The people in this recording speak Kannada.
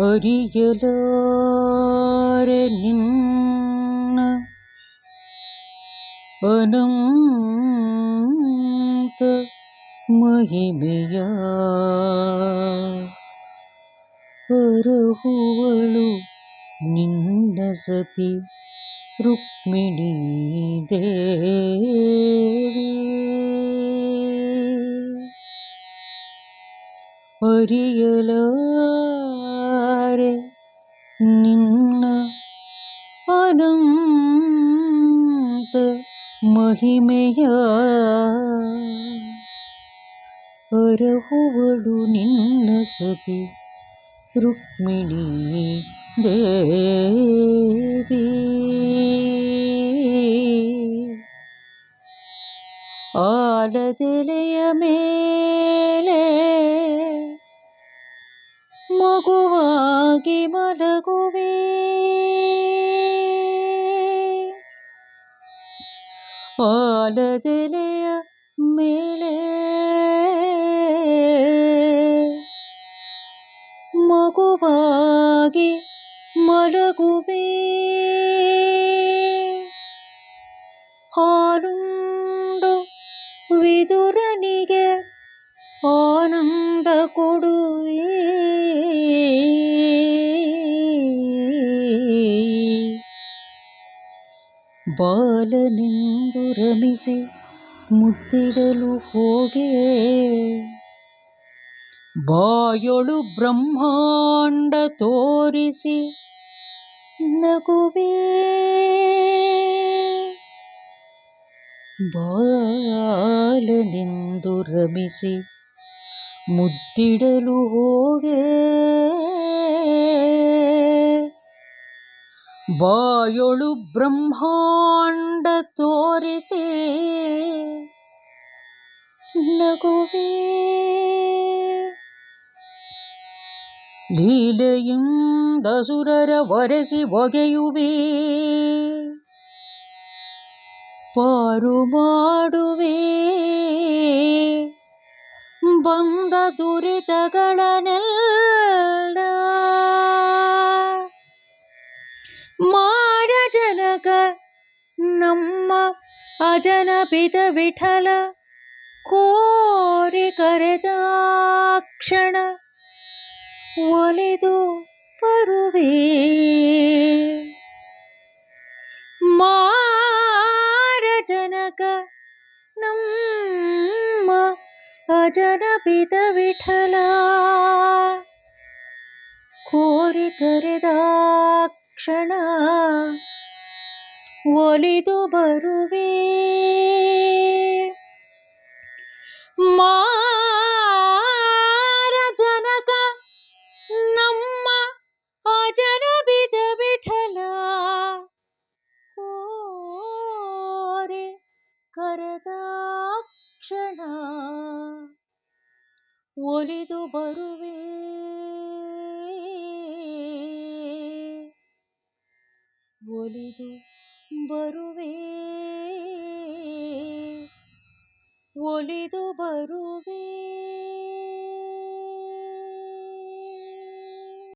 ಅರಿಯಲಾರೆ ನಿನ್ನ ಅನಂತ ಮಹಿಮೆಯ ಅರಹುವಳು ನಿನ್ನ ಸತಿ ರುಕ್ಮಿಣೀ ದೇವಿ ಅರಿಯಲಾರೆ ನಿನ್ನ mô cô vợ kỳ mơ rơ cu vi ở đơ tê lê mê lê mô cô vợ kỳ mơ rơ cu vi khó rung đô vì tu ra đi kê khó nâng đơ cô đu ಬಾಲನೆಂದು ರಮಿಸಿ ಮುದ್ದಿಡಲು ಹೋಗೆ. ಬಾಯೊಳು ಬ್ರಹ್ಮಾಂಡ ತೋರಿಸಿ ನಗುವೆ. ಬಾಲನೆಂದು ರಮಿಸಿ ಮುದ್ದಿಡಲು ಹೋಗೆ. ಬಾಯೊಳು ಬ್ರಹ್ಮಾಂಡ ತೋರಿಸಿ. ನಗುವೆ ಲೀಲೆಯಿಂದ ಸುರರ ಒರೆಸಿ ಒಗೆಯುವೆ. ಪಾರು ಮಾಡುವೆ. ಬಂದ ದುರಿತಗಳನ್ನೆಲ್ಲ ಜನಕ ನಮ್ಮ ಅಜನಪಿತ ವಿಠಲ ಕೋರಿ ಕರೆದಾಕ್ಷಣ ಒಲಿದು ಬರುವೆ. ಮಾರ ಜನಕ ನಮ್ಮ ಅಜನಪಿತ ವಿಠಲ ಕೋರಿ ಕರೆದ ಕ್ಷಣ ಒಲಿದು ಬರುವೆ. ಮಾರ ಜನಕ ನಮ್ಮ ಅಜನಬಿದ ವಿಠಲ. ಕೋರೆ ಕರೆದ ಕ್ಷಣ. ಒಲಿದು ಬರುವೆ. ಒಲಿದು ಬರುವೆ ಒಲಿದು ಬರುವೆ